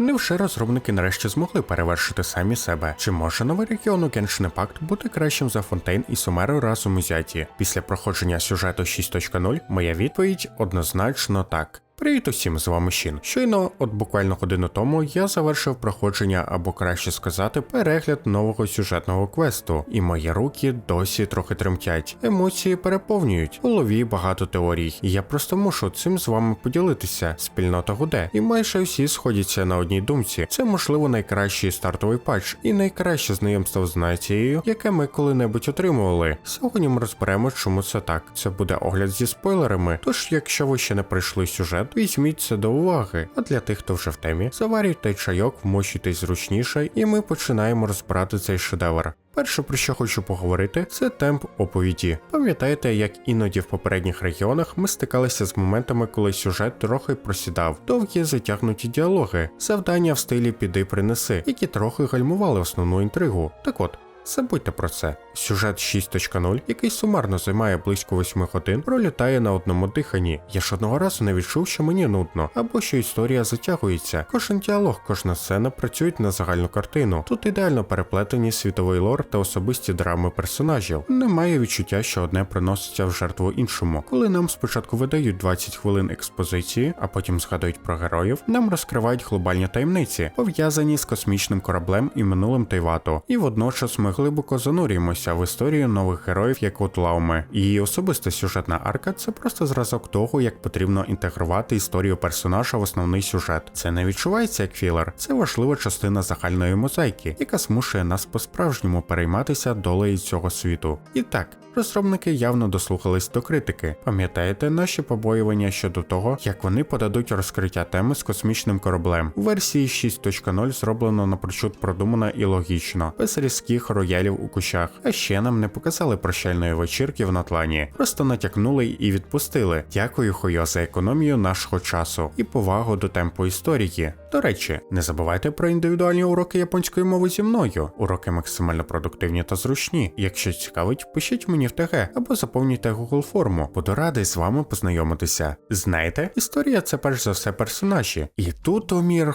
Невже розробники нарешті змогли перевершити самі себе? Чи може новий регіон у Genshin Impact бути кращим за Фонтейн і Сумеру разом узяті? Після проходження сюжету 6.0 моя відповідь однозначно так. Привіт усім, з вами Щін. Щойно, от буквально годину тому, я завершив проходження, або краще сказати, перегляд нового сюжетного квесту, і мої руки досі трохи тремтять. Емоції переповнюють, в голові багато теорій. І я просто мушу цим з вами поділитися. Спільнота гуде, і майже всі сходяться на одній думці. Це можливо найкращий стартовий патч і найкраще знайомство з нацією, яке ми коли-небудь отримували. Сьогодні ми розберемо, чому це так. Це буде огляд зі спойлерами. Тож, якщо ви ще не пройшли сюжет, візьміть це до уваги. А для тих, хто вже в темі, заварюйте чайок, вмощуйтесь зручніше, і ми починаємо розбирати цей шедевр. Перше, про що хочу поговорити, це темп оповіді. Пам'ятаєте, як іноді в попередніх регіонах ми стикалися з моментами, коли сюжет трохи просідав, довгі затягнуті діалоги, завдання в стилі піди принеси, які трохи гальмували основну інтригу. Так от. Забудьте про це. Сюжет 6.0, який сумарно займає близько 8 годин, пролітає на одному диханні. Я ж одного разу не відчув, що мені нудно, або що історія затягується. Кожен діалог, кожна сцена працюють на загальну картину. Тут ідеально переплетені світовий лор та особисті драми персонажів. Немає відчуття, що одне приноситься в жертву іншому. Коли нам спочатку видають 20 хвилин експозиції, а потім згадують про героїв, нам розкривають глобальні таємниці, пов'язані з космічним кораблем і минулим Тайвато. І водночас ми глибоко занурюємося в історію нових героїв, як от Лауми. Її особиста сюжетна арка це просто зразок того, як потрібно інтегрувати історію персонажа в основний сюжет. Це не відчувається як філер, це важлива частина загальної мозаїки, яка змушує нас по-справжньому перейматися долею цього світу. І так. Розробники явно дослухались до критики. Пам'ятаєте наші побоювання щодо того, як вони подадуть розкриття теми з космічним кораблем. У версії 6.0 зроблено напрочуд продумано і логічно, без різких роялів у кущах. А ще нам не показали прощальної вечірки в Натлані, просто натякнули і відпустили. Дякую, Хойо, за економію нашого часу і повагу до темпу історії. До речі, не забувайте про індивідуальні уроки японської мови зі мною. Уроки максимально продуктивні та зручні. Якщо цікавить, пишіть мені в ТГ або заповнюйте Google форму. Буду радий з вами познайомитися. Знаєте, історія це перш за все персонажі. І тут, у мій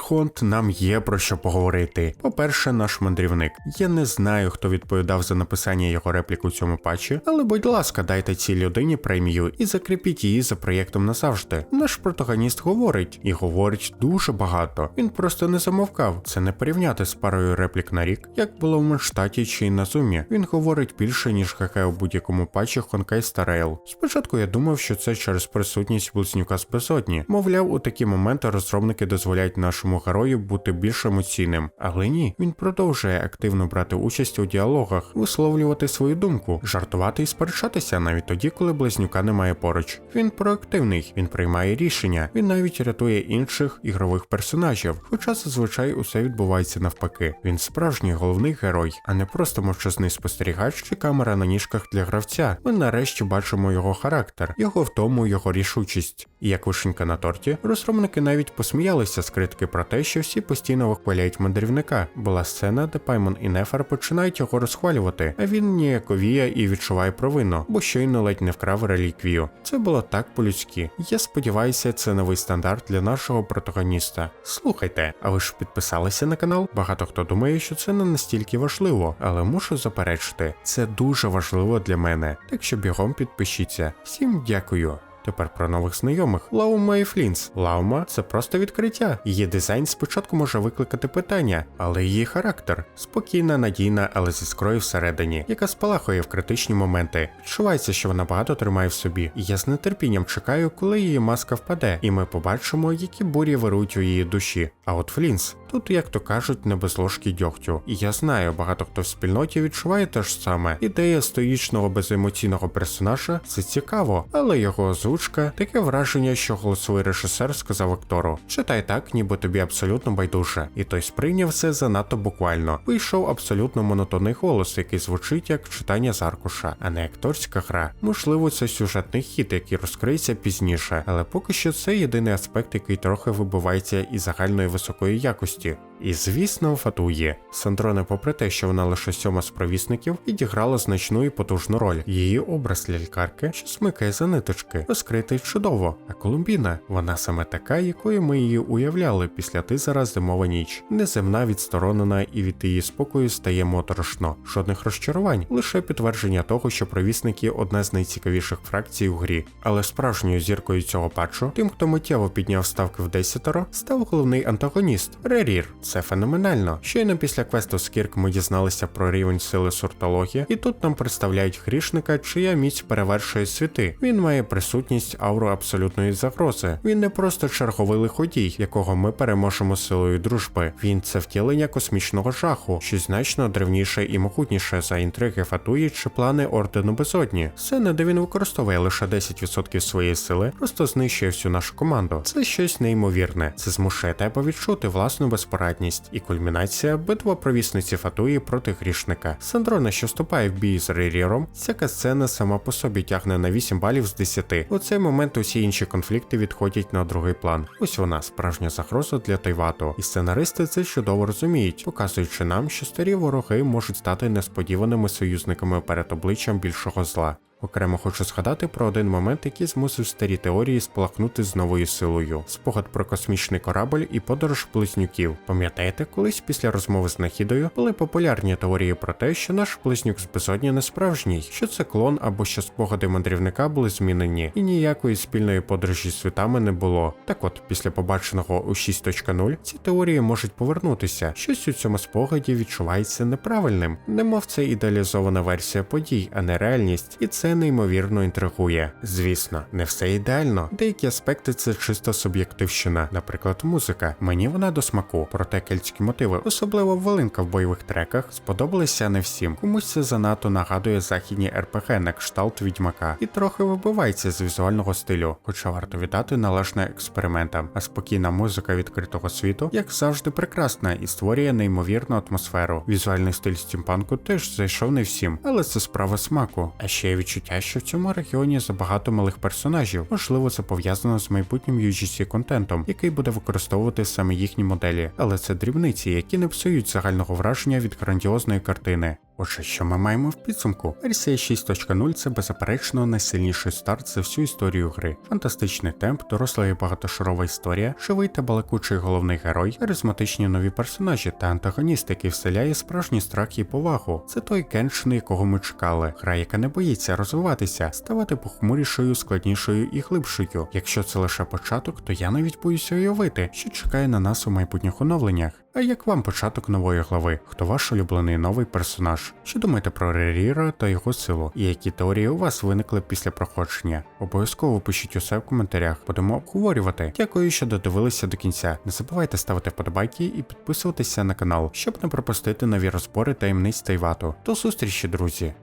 нам є про що поговорити. По-перше, наш мандрівник. Я не знаю, хто відповідав за написання його реплік у цьому патчі, але будь ласка, дайте цій людині премію і закріпіть її за проєктом назавжди. Наш протагоніст говорить і говорить дуже багато. Він просто не замовкав. Це не порівняти з парою реплік на рік, як було в Менштаті чи на Зумі. Він говорить більше, ніж ХК у будь-якому патчі Star Rail. Спочатку я думав, що це через присутність близнюка з безодні. Мовляв, у такі моменти розробники дозволяють нашому герою бути більш емоційним. Але ні, він продовжує активно брати участь у діалогах, висловлювати свою думку, жартувати і сперечатися навіть тоді, коли близнюка немає поруч. Він проактивний, він приймає рішення, він навіть рятує інших ігрових персонажів. Хоча зазвичай усе відбувається навпаки. Він справжній головний герой, а не просто мовчазний спостерігач чи камера на ніжках для гравця. Ми нарешті бачимо його характер, його втому, його рішучість. І як вишенька на торті, розробники навіть посміялися з критики про те, що всі постійно вихваляють мандрівника. Була сцена, де Паймон і Нефар починають його розхвалювати, а він ніяковіє і відчуває провину, бо щойно ледь не вкрав реліквію. Це було так по-людськи. Я сподіваюся, це новий стандарт для нашого протагоніста. Слухайте, а ви ж підписалися на канал? Багато хто думає, що це не настільки важливо, але мушу заперечити, це дуже важливо для мене. Так що бігом підпишіться. Всім дякую. Тепер про нових знайомих. Лаума і Флінс. Лаума це просто відкриття. Її дизайн спочатку може викликати питання, але її характер спокійна, надійна, але зі скрою всередині, яка спалахує в критичні моменти. Відчувається, що вона багато тримає в собі. Я з нетерпінням чекаю, коли її маска впаде, і ми побачимо, які бурі вирують у її душі. А от Флінс. Тут, як то кажуть, не без ложки дьогтю. І я знаю, багато хто в спільноті відчуває те ж саме. Ідея стоїчного беземоційного персонажа це цікаво, але його озвучка таке враження, що голосовий режисер сказав актору: читай так, ніби тобі абсолютно байдуже. І той сприйняв це занадто буквально. Вийшов абсолютно монотонний голос, який звучить як читання з аркуша, а не акторська гра. Можливо, це сюжетний хід, який розкриється пізніше, але поки що це єдиний аспект, який трохи вибивається із загальної високої якості. І звісно, Фатуї. Сандроне, попри те, що вона лише сьома з провісників, відіграла значну і потужну роль. Її образ лялькарки, що смикає за ниточки, розкритий чудово. А Колумбіна, вона саме така, якою ми її уявляли після тизера зимова ніч. Неземна, відсторонена, і від її спокою стає моторошно. Жодних розчарувань, лише підтвердження того, що провісники одна з найцікавіших фракцій у грі. Але справжньою зіркою цього патчу, тим, хто миттєво підняв ставки в десятеро, став головний антагоніст Рерір. Це феноменально. Щойно після квесту Скірк ми дізналися про рівень сили суртології, і тут нам представляють грішника, чия міць перевершує світи. Він має присутність ауру абсолютної загрози. Він не просто черговий лиходій, якого ми переможемо силою дружби. Він це втілення космічного жаху, що значно древніше і могутніше за інтриги Фатуї чи плани Ордену Безодні. Сцена, де він використовує лише 10% своєї сили, просто знищує всю нашу команду. Це щось неймовірне. Це змушує тебе відчути власну безпорадність і кульмінація битва провісниці Фатуї проти грішника. Сандрона, що вступає в бій з Реріром, ця сцена сама по собі тягне на 8 балів з 10. Цей момент усі інші конфлікти відходять на другий план. Ось вона справжня загроза для Тайвату, і сценаристи це чудово розуміють, показуючи нам, що старі вороги можуть стати несподіваними союзниками перед обличчям більшого зла. Окремо хочу згадати про один момент, який змусив старі теорії спалахнути з новою силою: спогад про космічний корабль і подорож близнюків. Пам'ятаєте, колись після розмови з Нахідою були популярні теорії про те, що наш близнюк з безодні не справжній, що це клон або що спогади мандрівника були змінені, і ніякої спільної подорожі з світами не було. Так от, після побаченого у 6.0, ці теорії можуть повернутися. Щось у цьому спогаді відчувається неправильним, немов це ідеалізована версія подій, а не реальність, і це неймовірно інтригує. Звісно, не все ідеально. Деякі аспекти це чисто суб'єктивщина, наприклад, музика. Мені вона до смаку, проте кельтські мотиви, особливо волинка в бойових треках, сподобалися не всім. Комусь це занадто нагадує західні РПГ на кшталт відьмака і трохи вибивається з візуального стилю, хоча варто віддати належне експериментам. А спокійна музика відкритого світу, як завжди, прекрасна і створює неймовірну атмосферу. Візуальний стиль стімпанку теж зайшов не всім, але це справа смаку. А ще є відчуття, що в цьому регіоні забагато малих персонажів. Можливо, це пов'язано з майбутнім UGC контентом, який буде використовувати саме їхні моделі, але це дрібниці, які не псують загального враження від грандіозної картини. Отже, що ми маємо в підсумку? Версія 6.0 це беззаперечно найсильніший старт за всю історію гри. Фантастичний темп, доросла і багатошарова історія, живий та балакучий головний герой, харизматичні нові персонажі та антагоніст, який вселяє справжній страх і повагу. Це той кеншин, якого ми чекали. Гра, яка не боїться розвиватися, ставати похмурішою, складнішою і глибшою. Якщо це лише початок, то я навіть боюся уявити, що чекає на нас у майбутніх оновленнях. А як вам початок нової глави? Хто ваш улюблений новий персонаж? Що думаєте про Реріра та його силу? І які теорії у вас виникли після проходження? Обов'язково пишіть усе в коментарях, будемо обговорювати. Дякую, що додивилися до кінця. Не забувайте ставити вподобайки і підписуватися на канал, щоб не пропустити нові розбори таємниць Тайвату. До зустрічі, друзі!